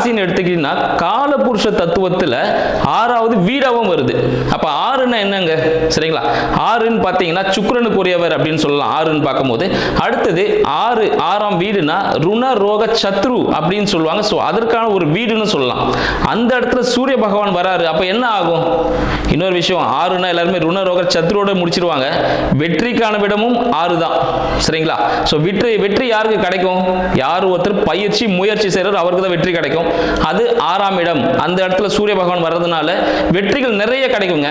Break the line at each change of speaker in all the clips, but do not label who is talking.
ராசின்னு எடுத்துக்கிட்டீங்கன்னா காலபுருஷ தத்துவத்தில் ஆறாவது வீடாகவும் வருது. அப்போ ஆறுன்னா என்னங்க? சரிங்களா? ஆறுன்னு பார்த்தீங்கன்னா சுக்கரனுக்குரியவர் அப்படின்னு சொல்லலாம். ஆறுன்னு பார்க்கும்போது. அடுத்தது ஆறு ஆறாம் வீடுனா ருண ரோக சத்ரு அப்படின்னு சொல்லுவாங்க. ஸோ அதற்கான ஒரு வீடுன்னு சொல்லலாம். அந்த இடத்துல சூரிய பகவான் வராரு. அப்போ என்ன ஆகும்? இன்னொரு விஷயம். ஆறுனா எல்லாருமே ருண ரோக சத்ருவோட முடிச்சிருவாங்க. வெற்றிக்கான விடமும் ஆறு தான் சரிங்களா? ஸோ வெற்றி வெற்றி யாருக்கு கிடைக்கும்? யார் ஒருத்தர் பயிற்சி முயற்சி செய்கிறார் அவருக்கு தான் வெற்றி கிடைக்கும். அது ஆறாம் இடம். அந்த இடத்துல சூரிய பகவான் வர்றதுனால வெற்றிகள் நிறைய கிடைக்குங்க.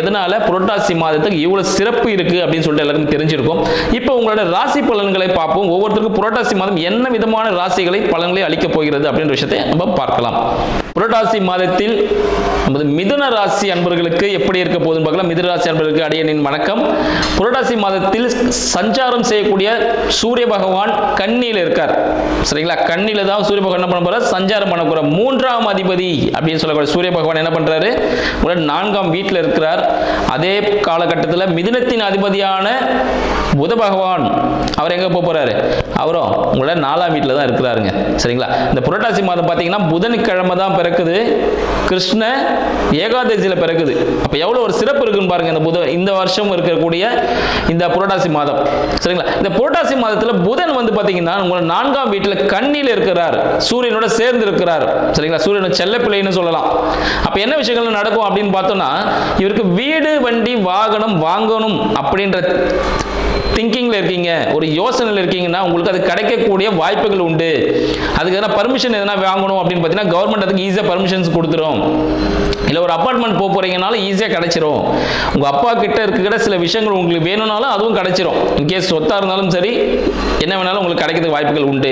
எதனால புரட்டாசி மாதத்துக்கு இவ்வளோ சிறப்பு இருக்கு அப்படின்னு சொல்லிட்டு எல்லாருக்கும் தெரிஞ்சிருக்கும். இப்போ உங்களோட ராசி பலன்களை பார்ப்போம். ஒவ்வொருத்தருக்கும் புரட்டாசி மாதம் என்ன விதமான ராசிகளை பலன்களை அளிக்கப் போகிறது அப்படின்ற விஷயத்தை நம்ம பார்க்கலாம். புரட்டாசி மாதத்தில் நமது மிதுன ராசி அன்பர்களுக்கு எப்படி இருக்க போகுதுன்னு பார்க்கலாம். மிதுன ராசி அன்பர்களுக்கு அடியனின் வணக்கம். புரட்டாசி மாதத்தில் சஞ்சாரம் செய்யக்கூடிய சூரிய பகவான் கண்ணியில் இருக்கார். சரிங்களா? கண்ணியில் தான் சூரிய பகவான் என்ன பண்ண போறார்? சஞ்சாரம் பண்ண மூன்றாம் அதிபதி அப்படின்னு சொல்லக்கூடிய சூரிய பகவான் என்ன பண்றாரு? உங்களோட நான்காம் வீட்டில் இருக்கிறார். அதே காலகட்டத்தில் மிதுனத்தின் அதிபதியான புத பகவான் அவர் எங்க போக போறாரு? அவரும் உங்களோட நாலாம் வீட்டில் தான் இருக்கிறாருங்க. சரிங்களா? இந்த புரட்டாசி மாதம் பார்த்தீங்கன்னா புதன்கிழமை தான் பிறக்குது கிருஷ்ண ஏகாதசியில் பிறக்குது. அப்போ எவ்வளோ ஒரு சிறப்பு இருக்குன்னு பாருங்க இந்த புத இந்த வருஷம் இருக்கக்கூடிய இந்த புரட்டாசி மாதம். சரிங்களா? இந்த புரட்டாசி மாதத்தில் புதன் வந்து பார்த்தீங்கன்னா உங்களை நான்காம் வீட்டில் கண்ணியில் இருக்கிறார். சூரியனோட சேர்ந்து இருக்கிறார். சரிங்களா? சூரியனோட செல்லப்பிள்ளைன்னு சொல்லலாம். அப்போ என்ன விஷயங்கள் நடக்கும் அப்படின்னு பார்த்தோம்னா இவருக்கு வீடு வண்டி வாகனம் வாங்கணும் அப்படின்ற திங்கிங்கில் இருக்கீங்க ஒரு யோசனையில் இருக்கீங்கன்னா உங்களுக்கு அது கிடைக்கக்கூடிய வாய்ப்புகள் உண்டு. அதுக்கு எதனா பர்மிஷன் எதனா வாங்கணும் அப்படின்னு பார்த்தீங்கன்னா கவர்மெண்ட் அதுக்கு ஈஸியாக பர்மிஷன்ஸ் கொடுத்துரும். இல்லை ஒரு அப்பார்ட்மெண்ட் போக போகிறீங்கனாலும் ஈஸியாக கிடச்சிரும். உங்கள் அப்பா கிட்ட இருக்கிற சில விஷயங்கள் உங்களுக்கு வேணும்னாலும் அதுவும் கிடச்சிரும். இன்கேஸ் சொத்தாக இருந்தாலும் சரி என்ன வேணாலும் உங்களுக்கு கிடைக்கிறதுக்கு வாய்ப்புகள் உண்டு.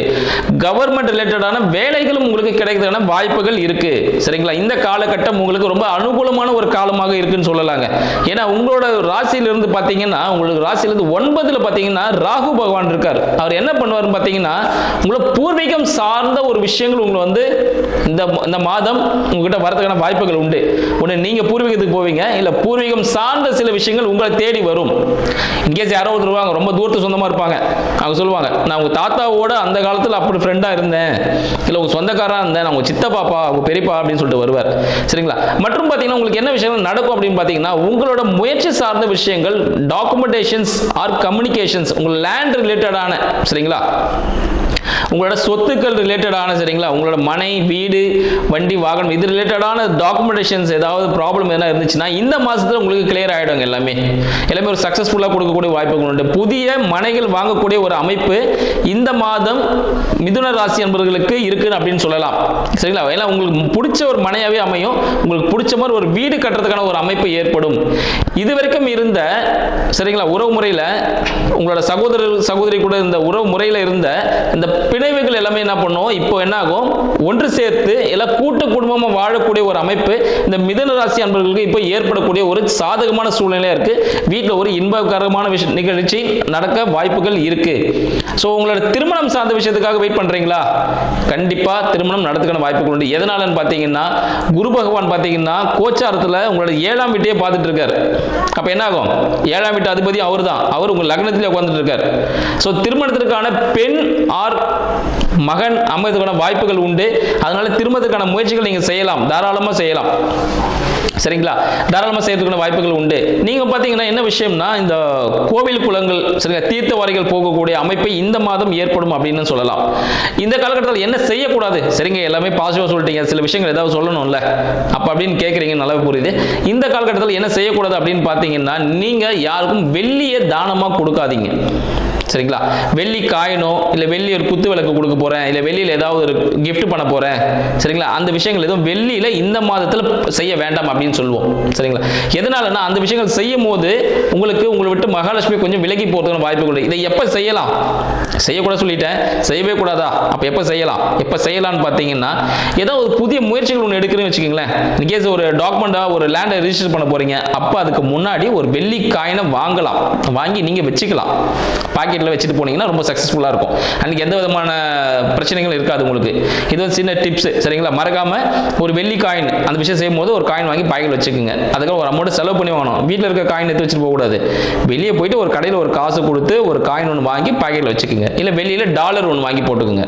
கவர்மெண்ட் ரிலேட்டடான வேலைகளும் உங்களுக்கு கிடைக்கிறதுக்கான வாய்ப்புகள் இருக்குது சரிங்களா? இந்த காலகட்டம் உங்களுக்கு ரொம்ப அனுகூலமான ஒரு காலமாக இருக்குன்னு சொல்லலாங்க. ஏன்னா உங்களோட ராசியிலிருந்து பார்த்தீங்கன்னா உங்களுக்கு ராசியிலிருந்து ஒன்பதில் பார்த்தீங்கன்னா ராகு பகவான் இருக்கார். அவர் என்ன பண்ணுவார்னு பார்த்தீங்கன்னா உங்களை பூர்வீகம் சார்ந்த ஒரு விஷயங்கள் உங்களை வந்து இந்த இந்த மாதம் உங்ககிட்ட வரதுக்கான வாய்ப்புகள் உண்டு. ஒன்று நீங்கள் பூர்வீகத்துக்கு போவீங்க இல்லை பூர்வீகம் சார்ந்த சில விஷயங்கள் உங்களை தேடி வரும். இன்கேஸ் யாரோ ஒருத்தர் வருவாங்க ரொம்ப தூரத்து சொந்தமாக இருப்பாங்க. அவங்க சொல்லுவாங்க நான் உங்கள் தாத்தாவோட அந்த காலத்தில் அப்படி ஃப்ரெண்டாக இருந்தேன். இல்லை உங்கள் சொந்தக்காரராக இருந்தேன். நான் உங்கள் சித்தப்பாப்பா உங்கள் பெரியப்பா அப்படின்னு சொல்லிட்டு வருவார். சரிங்களா? மற்றும் பார்த்தீங்கன்னா உங்களுக்கு என்ன விஷயங்கள் நடக்கும் அப்படின்னு பார்த்தீங்கன்னா உங்களோட முயற்சி சார்ந்த விஷயங்கள் டாக்குமெண்டேஷன்ஸ் ஆர் கம்யூனிகேஷன்ஸ் உங்கள் லேண்ட் ரிலேட்டடான சரிங்களா? உங்களோட சொத்துக்கள் ரிலேட்டடான சரிங்களா? உங்களோட மனை வீடு வண்டி வாகனம் இது ரிலேட்டடான டாக்குமெண்டேஷன்ஸ் ஏதாவது ப்ராப்ளம் எதனா இருந்துச்சுன்னா இந்த மாதத்தில் உங்களுக்கு கிளியர் ஆகிடுங்க எல்லாமே. எல்லாமே ஒரு சக்ஸஸ்ஃபுல்லாக கொடுக்கக்கூடிய வாய்ப்புகள் உண்டு. புதிய மனைகள் வாங்கக்கூடிய ஒரு அமைப்பு இந்த மாதம் மிதுன ராசி என்பவர்களுக்கு இருக்குன்னு அப்படின்னு சொல்லலாம். சரிங்களா? ஏன்னா உங்களுக்கு பிடிச்ச ஒரு மனையாகவே அமையும். உங்களுக்கு பிடிச்ச மாதிரி ஒரு வீடு கட்டுறதுக்கான ஒரு அமைப்பு ஏற்படும். இது வரைக்கும் இருந்த சரிங்களா உறவு முறையில் உங்களோட சகோதரர் சகோதரி கூட இந்த உறவு முறையில் இருந்த இந்த பிணைவுகள் எல்லாமே என்ன பண்ணும்? இப்போ என்ன ஆகும்? ஒன்று சேர்த்து எல்லாம் கூட்டு குடும்பமாக வாழக்கூடிய ஒரு அமைப்பு இந்த மிதன ராசி அன்பர்களுக்கு இப்போ ஏற்படக்கூடிய ஒரு சாதகமான சூழ்நிலையாக இருக்கு. வீட்டில் ஒரு இன்பகரமான விஷய நிகழ்ச்சி நடக்க வாய்ப்புகள் இருக்கு. ஸோ உங்களோட திருமணம் சார்ந்த விஷயத்துக்காக வெயிட் பண்ணுறீங்களா கண்டிப்பாக திருமணம் நடத்துக்கான வாய்ப்புகள் உண்டு. எதனாலன்னு பார்த்தீங்கன்னா குரு பகவான் பார்த்தீங்கன்னா கோச்சாரத்தில் உங்களோட ஏழாம் வீட்டையே பார்த்துட்டு இருக்காரு. அப்போ என்ன ஆகும்? ஏழாம் வீட்டு அதிபதி அவர் தான் அவர் உங்கள் லக்னத்திலே உட்காந்துட்டு இருக்கார். ஸோ திருமணத்திற்கான பெண் ஆர் மகன் அமைவதற்கான வாய்ப்புகள் உண்டு. அதனால திருமணத்துக்கான முயற்சிகள் நீங்கள் செய்யலாம். தாராளமாக செய்யலாம். சரிங்களா? தாராளமாக செய்யறதுக்கான வாய்ப்புகள் உண்டு. நீங்கள் பார்த்தீங்கன்னா என்ன விஷயம்னா இந்த கோவில் குளங்கள் சரிங்களா தீர்த்தவாரிகள் போகக்கூடிய அமைப்பை இந்த மாதம் ஏற்படும் அப்படின்னு சொல்லலாம். இந்த காலகட்டத்தில் என்ன செய்யக்கூடாது? சரிங்க எல்லாமே பாசிட்டிவாக சொல்லிட்டீங்க. சில விஷயங்கள் ஏதாவது சொல்லணும்ல. அப்போ அப்படின்னு கேட்குறீங்க நல்லாவே புரியுது. இந்த காலகட்டத்தில் என்ன செய்யக்கூடாது அப்படின்னு பார்த்தீங்கன்னா நீங்கள் யாருக்கும் வெள்ளியை தானமாக கொடுக்காதீங்க. சரிங்களா? வெள்ளி காயினோ இல்லை வெள்ளி ஒரு குத்து விளக்கு கொடுக்க போகிறேன் இல்லை வெள்ளியில் ஏதாவது ஒரு கிஃப்ட் பண்ண போகிறேன் சரிங்களா? அந்த விஷயங்கள் எதுவும் வெள்ளியில் இந்த மாதத்தில் செய்ய வேண்டாம் அப்படின்னு சொல்லுவோம் சரிங்களா? எதனாலன்னா அந்த விஷயங்கள் செய்யும் போது உங்களுக்கு உங்களை விட்டு மகாலட்சுமி கொஞ்சம் விலகி போகிறதுக்கு வாய்ப்பு உண்டு. இதை எப்போ செய்யலாம்? செய்யக்கூடாது சொல்லிட்டேன். செய்யவே கூடாதா? அப்போ எப்போ செய்யலாம்? எப்போ செய்யலாம்னு பார்த்தீங்கன்னா ஏதோ ஒரு புதிய முயற்சிகள் ஒன்று எடுக்கிறேன்னு வச்சுக்கோங்களேன். இன்கேஸ் ஒரு டாக்குமெண்ட்டாக ஒரு லேண்டை ரிஜிஸ்டர் பண்ண போகிறீங்க அப்போ அதுக்கு முன்னாடி ஒரு வெள்ளி காயினை வாங்கலாம். வாங்கி நீங்கள் வச்சுக்கலாம். பாக்கெட் பாக்கெட்டில் வச்சுட்டு போனீங்கன்னா ரொம்ப சக்ஸஸ்ஃபுல்லாக இருக்கும். அன்றைக்கி எந்த விதமான பிரச்சனைகள் இருக்காது உங்களுக்கு. இது ஒரு சின்ன டிப்ஸ் சரிங்களா? மறக்காம ஒரு வெள்ளி காயின் அந்த விஷயம் செய்யும் போது ஒரு காயின் வாங்கி பாக்கெட் வச்சுக்கோங்க. அதுக்கப்புறம் ஒரு அமௌண்ட் செலவு பண்ணி வாங்கணும். வீட்டில் இருக்க காயின் எடுத்து வச்சுட்டு போகக்கூடாது. வெளியே போயிட்டு ஒரு கடையில் ஒரு காசு கொடுத்து ஒரு காயின் ஒன்று வாங்கி பாக்கெட்டில் வச்சுக்கோங்க. இல்லை வெளியில் டாலர் ஒன்று வாங்கி போட்டுக்கோங்க.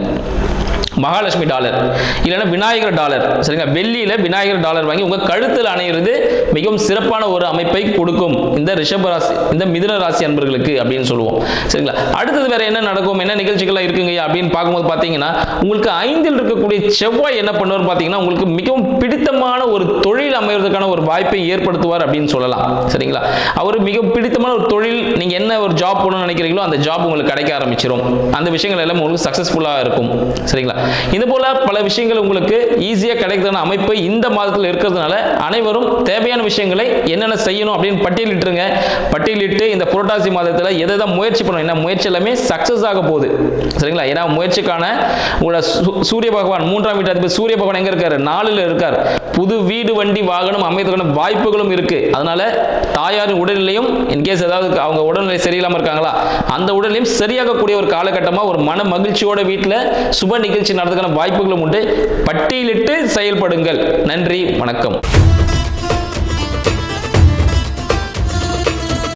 மகாலட்சுமி டாலர் இல்லைன்னா விநாயகர் டாலர் சரிங்களா? வெள்ளியில் விநாயகர் டாலர் வாங்கி உங்கள் கழுத்தில் அணையிறது மிகவும் சிறப்பான ஒரு அமைப்பை கொடுக்கும் இந்த ரிஷப ராசி இந்த மிதுன ராசி அன்பர்களுக்கு அப்படின்னு சொல்லுவோம் சரிங்களா? அடுத்தது வேற என்ன நடக்கும் என்ன நிகழ்ச்சிகள்லாம் இருக்குங்க அப்படின்னு பார்க்கும்போது பார்த்தீங்கன்னா உங்களுக்கு ஐந்தில் இருக்கக்கூடிய செவ்வாய் என்ன பண்ணுவார் பார்த்தீங்கன்னா உங்களுக்கு மிகவும் பிடித்தமான ஒரு தொழில் அமைவதற்கான ஒரு வாய்ப்பை ஏற்படுத்துவார் அப்படின்னு சொல்லலாம் சரிங்களா? அவர் மிக பிடித்தமான ஒரு தொழில் நீங்கள் என்ன ஒரு ஜாப் பண்ணணும்னு நினைக்கிறீங்களோ அந்த ஜாப் உங்களுக்கு கிடைக்க ஆரம்பிச்சிடும் அந்த விஷயங்கள் எல்லாம் உங்களுக்கு சக்ஸஸ்ஃபுல்லாக இருக்கும் சரிங்களா? இது போல பல விஷயங்கள் உங்களுக்கு ஈஸியாக கிடைக்கிறதான அமைப்பு இந்த மாதத்தில் இருக்கிறதுனால அனைவரும் தேவையான விஷயங்களை என்னென்ன செய்யணும் அப்படின்னு பட்டியலிட்டுருங்க. பட்டியலிட்டு இந்த புரட்டாசி மாதத்தில் எதை தான் முயற்சி பண்ணணும் என்ன முயற்சி எல்லாமே சக்ஸஸ் ஆக போகுது. சரிங்களா? ஏன்னா முயற்சிக்கான உங்களோட சூரிய பகவான் மூன்றாம் வீட்டு அதிபதி சூரிய பகவான் எங்க இருக்காரு? நாலுல இருக்கார். புது வீடு வண்டி வாகனம் அமைவதற்கான வாய்ப்புகளும் இருக்கு. அதனால தாயாரின் உடல்நிலையும் இன்கேஸ் ஏதாவது அவங்க உடல்நிலை சரியில்லாமல் இருக்காங்களா அந்த உடல்நிலையும் சரியாகக்கூடிய ஒரு காலகட்டமாக ஒரு மன மகிழ்ச்சியோட வீட்டில் சுப நிகழ்ச்சி நிகழ்ச்சி நடத்துக்கான வாய்ப்புகளும் உண்டு. பட்டியலிட்டு செயல்படுங்கள். நன்றி வணக்கம்.